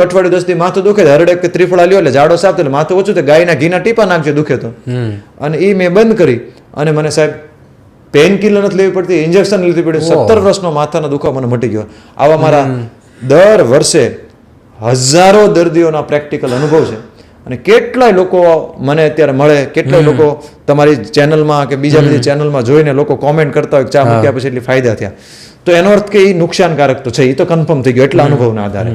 અઠવાડિયું દસથી માથું દુખે હરડે ત્રિફળા લ્યો એટલે જાડો સાફ એટલે માથું ઓછું ગાયના ઘીના ટીપા નાખજો દુખે તો. અને એ મેં બંધ કરી અને મને સાહેબ પેન કિલર નથી લેવી પડતી ઇન્જેક્શન લેવી પડ્યું સત્તર વર્ષનો માથાનો દુખાવો મને મટી ગયો. આવા મારા દર વર્ષે હજારો દર્દીઓના પ્રેક્ટિકલ અનુભવ છે. અને કેટલાય લોકો મને અત્યારે મળે કેટલાય લોકો તમારી ચેનલમાં કે બીજા બધી ચેનલમાં જોઈને લોકો કોમેન્ટ કરતા હોય ચા મૂક્યા પછી એટલી ફાયદા થયા. તો એનો અર્થ કે એ નુકસાનકારક તો છે એ તો કન્ફર્મ થઈ ગયો એટલા અનુભવના આધારે.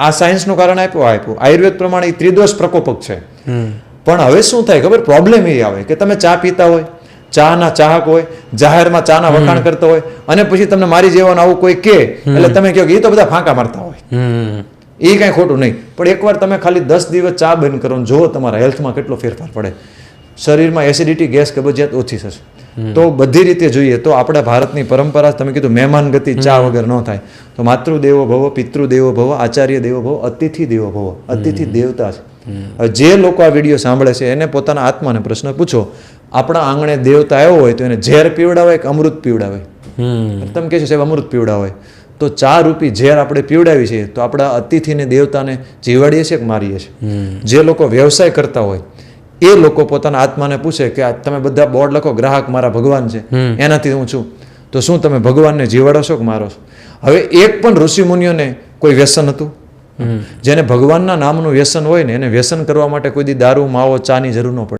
આ સાયન્સનું કારણ આપ્યું આપ્યું. આયુર્વેદ પ્રમાણે ત્રિદોષ પ્રકોપક છે. પણ હવે શું થાય ખબર? પ્રોબ્લેમ એ આવે કે તમે ચા પીતા હોય ચાના ચાહક હોય જાહેરમાં ચાના વખાણ કરતા હોય અને પછી તમને મારી જેવાનું આવું કોઈ કે એટલે તમે કહો કે એ તો બધા ફાંકા મારતા હોય. એ કાંઈ ખોટું નહીં. પણ એકવાર તમે ખાલી દસ દિવસ ચા બંધ કરો જુઓ તમારા હેલ્થમાં કેટલો ફેરફાર પડે. શરીરમાં એસિડિટી ગેસ કબજિયાત ઓછી થશે. તો બધી રીતે જોઈએ તો આપણા ભારતની પરંપરા તમે કીધું મહેમાન ગતિ ચા વગર ન થાય. તો માતૃદેવો ભવ પિતૃદેવો ભવ આચાર્ય દેવો ભવ અતિથિ દેવો ભવ અતિથિ દેવતા છે. જે લોકો આ વીડિયો સાંભળે છે એને પોતાના આત્માને પ્રશ્ન પૂછો આપણા આંગણે દેવતા આવ્યો હોય તો એને ઝેર પીવડાવે કે અમૃત પીવડાવે? હમ. કહે છે સાહેબ અમૃત પીવડાવે. તો ચા રૂપી ઝેર આપણે પીવડાવી છે તો આપણા અતિથિને દેવતાને જીવાડીએ છીએ કે મારીએ છીએ? જે લોકો વ્યવસાય કરતા હોય એ લોકો પોતાના આત્માને પૂછે કે આ તમે બધા બોર્ડ લખો ગ્રાહક મારા ભગવાન છે. એનાથી હું છું. તો શું તમે ભગવાનને જીવાડો છો કે મારો છો? હવે એક પણ ઋષિ મુનિઓને કોઈ વ્યસન હતું? જેને ભગવાનના નામનું વ્યસન હોય ને એને વ્યસન કરવા માટે કોઈ દી દારૂ માવો ચાની જરૂર ન પડે.